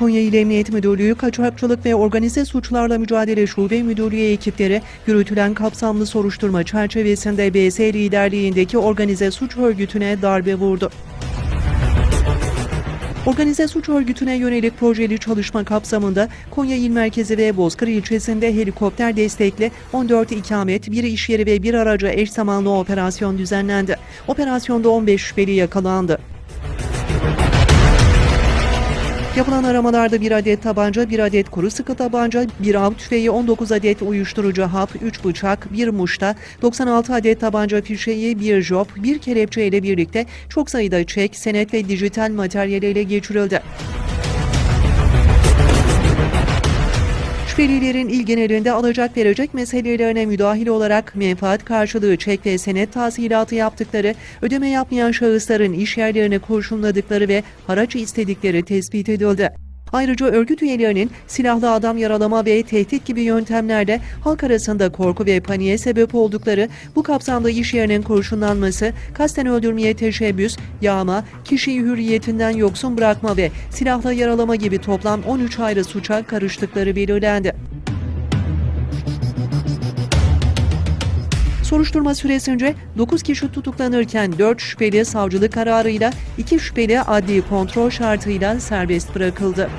Konya İl Emniyet Müdürlüğü Kaçakçılık ve Organize Suçlarla Mücadele Şube Müdürlüğü ekipleri yürütülen kapsamlı soruşturma çerçevesinde BS liderliğindeki organize suç örgütüne darbe vurdu. Organize suç örgütüne yönelik projeli çalışma kapsamında Konya İl Merkezi ve Bozkır ilçesinde helikopter destekli 14 ikamet, bir iş yeri ve bir araca eş zamanlı operasyon düzenlendi. Operasyonda 15 şüpheli yakalandı. Yapılan aramalarda bir adet tabanca, bir adet kuru sıkı tabanca, bir av tüfeği, 19 adet uyuşturucu hap, 3 bıçak, bir muşta, 96 adet tabanca fişeği, bir job, bir kelepçe ile birlikte çok sayıda çek, senet ve dijital materyal ele geçirildi. Şüphelilerin il genelinde alacak verecek meselelerine müdahil olarak menfaat karşılığı çek ve senet tahsilatı yaptıkları, ödeme yapmayan şahısların iş yerlerini kurşunladıkları ve haraç istedikleri tespit edildi. Ayrıca örgüt üyelerinin silahlı adam yaralama ve tehdit gibi yöntemlerle halk arasında korku ve paniğe sebep oldukları bu kapsamda iş yerinin kurşunlanması, kasten öldürmeye teşebbüs, yağma, kişiyi hürriyetinden yoksun bırakma ve silahla yaralama gibi toplam 13 ayrı suça karıştıkları belirlendi. Soruşturma süresince 9 kişi tutuklanırken 4 şüpheli savcılık kararıyla 2 şüpheli adli kontrol şartıyla serbest bırakıldı.